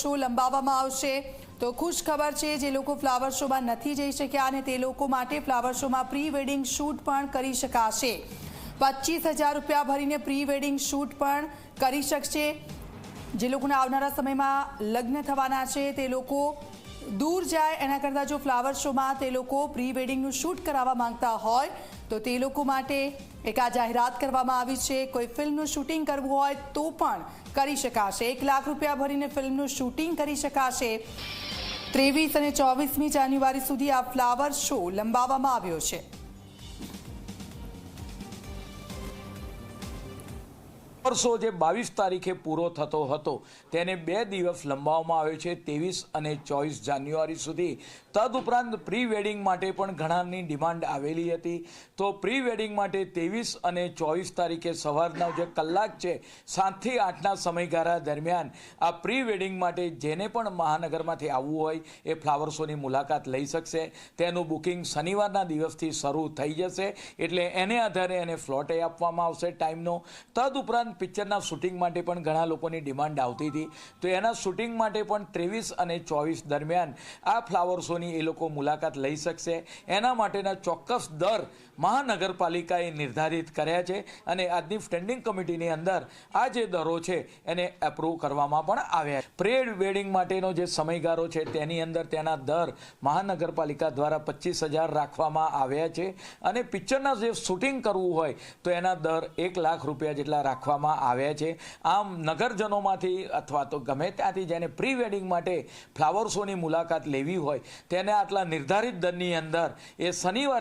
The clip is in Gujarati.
શો લંબાવવામાં આવશે. તો ખુશ ખબર છે, જે લોકો ફ્લાવર શોમાં નથી જઈ શક્યા અને તે લોકો માટે ફ્લાવર શોમાં પ્રી વેડિંગ શૂટ પણ કરી શકાશે. પચીસ હજાર રૂપિયા ભરીને પ્રી વેડિંગ શૂટ પણ કરી શકશે. જે લોકોને આવનારા સમયમાં લગ્ન થવાના છે, તે લોકો દૂર જાય એના કરતાં જો ફ્લાવર શોમાં તે લોકો પ્રી વેડિંગનું શૂટ કરાવવા માંગતા હોય, તો તે લોકો માટે એક આ જાહેરાત કરવામાં આવી છે. કોઈ ફિલ્મનું શૂટિંગ કરવું હોય તો પણ કરી શકાશે. એક લાખ રૂપિયા ભરીને ફિલ્મનું શૂટિંગ કરી શકાશે. ત્રેવીસ અને ચોવીસમી જાન્યુઆરી સુધી આ ફ્લાવર શો લંબાવવામાં આવ્યો છે. વર્ષો જે બાવીસ તારીખે પૂરો થતો હતો, તેને બે દિવસ લંબાવવામાં આવ્યો છે. ત્રેવીસ અને ચોવીસ જાન્યુઆરી સુધી તદુપરાંત પ્રી વેડિંગ માટે પણ ઘણાની ડિમાન્ડ આવેલી હતી. તો પ્રી વેડિંગ માટે ત્રેવીસ અને ચોવીસ તારીખે સવારના જે કલાક છે, સાતથી આઠના સમયગાળા દરમિયાન આ પ્રી વેડિંગ માટે જેને પણ મહાનગરમાંથી આવવું હોય, એ ફ્લાવર શોની મુલાકાત લઈ શકશે. તેનું બુકિંગ શનિવારના દિવસથી શરૂ થઈ જશે. એટલે એને આધારે એને ફ્લોટે આપવામાં આવશે ટાઈમનો. તદુપરાંત પિક્ચરના શૂટિંગ માટે પણ ઘણા લોકોની ડિમાન્ડ આવતી હતી. તો એના શૂટિંગ માટે પણ ત્રેવીસ અને ચોવીસ દરમિયાન આ ફ્લાવર શોની એ લોકો મુલાકાત લઈ શકશે. એના માટેના ચોક્કસ દર મહાનગરપાલિકાએ નિર્ધારિત કર્યા છે અને આજની સ્ટેન્ડિંગ કમિટીની અંદર આ જે દરો છે એને એપ્રુવ કરવામાં પણ આવ્યા છે. પ્રી વેડિંગ માટેનો જે સમયગાળો છે તેની અંદર તેના દર મહાનગરપાલિકા દ્વારા પચીસ હજાર રાખવામાં આવ્યા છે. અને પિક્ચરના જે શૂટિંગ કરવું હોય તો એના દર એક લાખ રૂપિયા જેટલા રાખવામાં આવ્યા છે. આમ નગરજનોમાંથી અથવા તો ગમે ત્યાંથી જેને પ્રી વેડિંગ માટે ફ્લાવર શોની મુલાકાત લેવી હોય, તેને આટલા નિર્ધારિત દરની અંદર એ શનિવારથી